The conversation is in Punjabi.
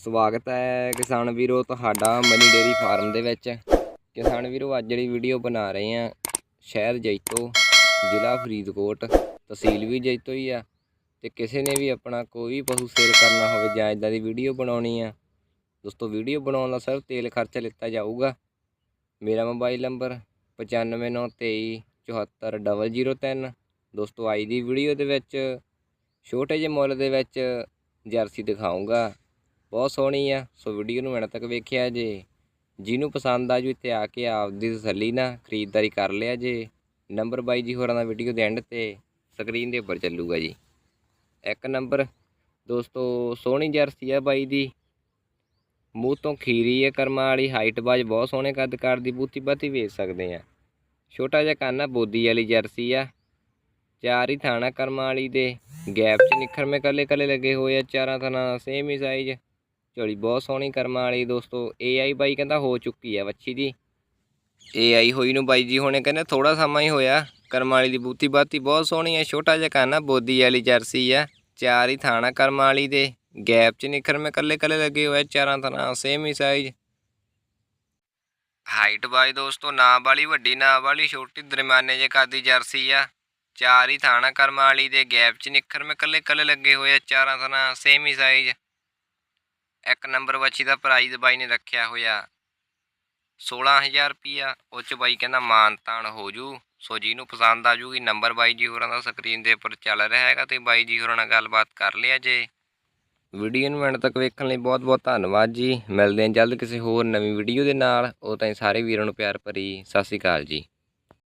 ਸਵਾਗਤ ਹੈ ਕਿਸਾਨ ਵੀਰੋ, ਤੁਹਾਡਾ ਮਨੀ ਡੇਰੀ ਫਾਰਮ ਦੇ ਵਿੱਚ। ਕਿਸਾਨ ਵੀਰੋ, ਅੱਜ ਜਿਹੜੀ ਵੀਡੀਓ ਬਣਾ ਰਹੇ ਆ ਸ਼ਹਿਰ ਜੈਤੋ, ਜ਼ਿਲ੍ਹਾ ਫਰੀਦਕੋਟ, ਤਹਿਸੀਲ ਵੀ ਜੈਤੋ ਹੀ ਆ। ਤੇ ਕਿਸੇ ਨੇ ਵੀ ਆਪਣਾ ਕੋਈ ਵੀ ਪਸ਼ੂ ਸੇਲ ਕਰਨਾ ਹੋਵੇ ਜਾਂ ਇਦਾਂ ਦੀ ਵੀਡੀਓ ਬਣਾਉਣੀ ਆ, ਦੋਸਤੋ ਵੀਡੀਓ ਬਣਾਉਣ ਦਾ ਸਰ ਤੇਲ ਖਰਚਾ ਲਿੱਤਾ ਜਾਊਗਾ। ਮੇਰਾ ਮੋਬਾਈਲ ਨੰਬਰ 9593740003 ਦੋਸਤੋ, ਅੱਜ ਦੀ ਵੀਡੀਓ ਦੇ ਵਿੱਚ, ਛੋਟੇ ਜਿਹੇ ਮੁੱਲ ਦੇ ਵਿੱਚ, ਜਰਸੀ ਦਿਖਾਉਂਗਾ ਬਹੁਤ ਸੋਹਣੀ ਆ। ਸੋ ਵੀਡੀਓ ਨੂੰ ਐਂਡ ਤੱਕ ਵੇਖਿਆ ਜੇ। ਜਿਹਨੂੰ ਪਸੰਦ ਆ ਜੂ ਇੱਥੇ ਆ ਕੇ ਆਪਦੀ ਤਸੱਲੀ ਨਾਲ ਖਰੀਦਦਾਰੀ ਕਰ ਲਿਆ ਜੇ। ਨੰਬਰ ਬਾਈ ਜੀ ਹੋਰਾਂ ਦਾ ਵੀਡੀਓ ਦੇ ਐਂਡ ਤੇ ਸਕਰੀਨ ਦੇ ਉੱਪਰ ਚੱਲੂਗਾ ਜੀ। ਇੱਕ ਨੰਬਰ ਦੋਸਤੋ, ਸੋਹਣੀ ਜਰਸੀ ਆ ਬਾਈ ਦੀ। ਮੂੰਹ ਤੋਂ ਖੀਰੀ ਹੈ ਕਰਮਾਂ ਵਾਲੀ ਹਾਈਟ ਬਾਜ ਬਹੁਤ ਸੋਹਣੇ ਕੱਦ ਕਾਰ ਦੀ ਬੂਤੀ ਬਾਤੀ ਵੇਚ ਸਕਦੇ ਆ। ਛੋਟਾ ਜਿਹਾ ਕੰਨ ਆ, ਬੋਦੀ ਵਾਲੀ ਜਰਸੀ ਆ। ਚਾਰ ਹੀ ਥਾਣਾ ਕਰਮਾਂ ਵਾਲੀ ਦੇ। ਗੈਪ 'ਚ ਨਿੱਖਰ ਮੇ ਕੱਲੇ ਕੱਲੇ ਲੱਗੇ ਹੋਏ ਆ, ਚਾਰਾਂ ਥਾਣਾ ਸੇਮ ਹੀ ਸਾਈਜ਼ ਝੋਲੀ ਬਹੁਤ ਸੋਹਣੀ ਕਰਮਾਂ ਵਾਲੀ ਦੋਸਤੋ AI ਬਾਈ ਕਹਿੰਦਾ ਹੋ ਚੁੱਕੀ ਆ ਵੱਛੀ ਦੀ। AI ਹੋਈ ਨੂੰ ਬਾਈ ਜੀ ਹੁਣੇ ਕਹਿੰਦੇ ਥੋੜਾ ਸਮਾਂ ਹੀ ਹੋਇਆ। ਕਰਮਾਂ ਵਾਲੀ ਦੀ ਬੂਤੀ ਬਾਤੀ ਬਹੁਤ ਸੋਹਣੀ ਆ, ਛੋਟਾ ਜਿਹਾ ਕੰਨ ਬੋਦੀ ਵਾਲੀ ਜਰਸੀ ਆ। ਚਾਰ ਹੀ ਥਾਣਾ ਕਰਮਾਂ ਵਾਲੀ ਦੇ, ਗੈਪ 'ਚ ਨਿਖਰ ਮੇ ਕੱਲੇ ਕੱਲੇ ਲੱਗੇ ਹੋਏ ਚਾਰਾਂ ਥਾਣਾ ਸੇਮ ਹੀ ਸਾਈਜ਼ ਹਾਈਟ ਬਾਈ ਦੋਸਤੋ ਨਾ ਵਾਲੀ ਵੱਡੀ ਨਾ ਵਾਲੀ ਛੋਟੀ, ਦਰਮਿਆਨੇ ਜੇ ਕਾਦੀ ਜਰਸੀ ਆ। ਚਾਰ ਹੀ ਥਾਣਾ ਕਰਮਾਂ ਵਾਲੀ ਦੇ, ਗੈਪ 'ਚ ਨਿਖਰ ਮੇ ਕੱਲੇ ਕੱਲੇ ਲੱਗੇ ਹੋਏ ਆ, ਚਾਰਾਂ ਥਾਣਾ ਸੇਮ ਹੀ ਸਾਈਜ਼ ਇੱਕ ਨੰਬਰ ਵੱਛੀ ਦਾ ਪ੍ਰਾਈਜ਼ ਬਾਈ ਨੇ ਰੱਖਿਆ ਹੋਇਆ 16000 ਰੁਪਿਆ ਉਹ 'ਚ ਬਾਈ ਕਹਿੰਦਾ ਮਾਨ ਤਾਨ ਹੋ ਜੂ। ਸੋ ਜਿਹਨੂੰ ਪਸੰਦ ਆ ਜੂਗੀ, ਨੰਬਰ ਬਾਈ ਜੀ ਹੋਰਾਂ ਦਾ ਸਕਰੀਨ ਦੇ ਉੱਪਰ ਚੱਲ ਰਿਹਾ ਹੈਗਾ ਤੇ ਬਾਈ ਜੀ ਹੋਰਾਂ ਨਾਲ ਗੱਲਬਾਤ ਕਰ ਲਿਆ ਜੇ। ਵੀਡੀਓ ਨੂੰ ਐਂਡ ਤੱਕ ਵੇਖਣ ਲਈ ਬਹੁਤ ਬਹੁਤ ਧੰਨਵਾਦ ਜੀ। ਮਿਲਦੇ ਹਾਂ ਜਲਦ ਕਿਸੇ ਹੋਰ ਨਵੀਂ ਵੀਡੀਓ ਦੇ ਨਾਲ। ਉਹ ਤਾਂ ਸਾਰੇ ਵੀਰਾਂ ਨੂੰ ਪਿਆਰ ਭਰੀ ਸਤਿ ਸ਼੍ਰੀ ਅਕਾਲ ਜੀ।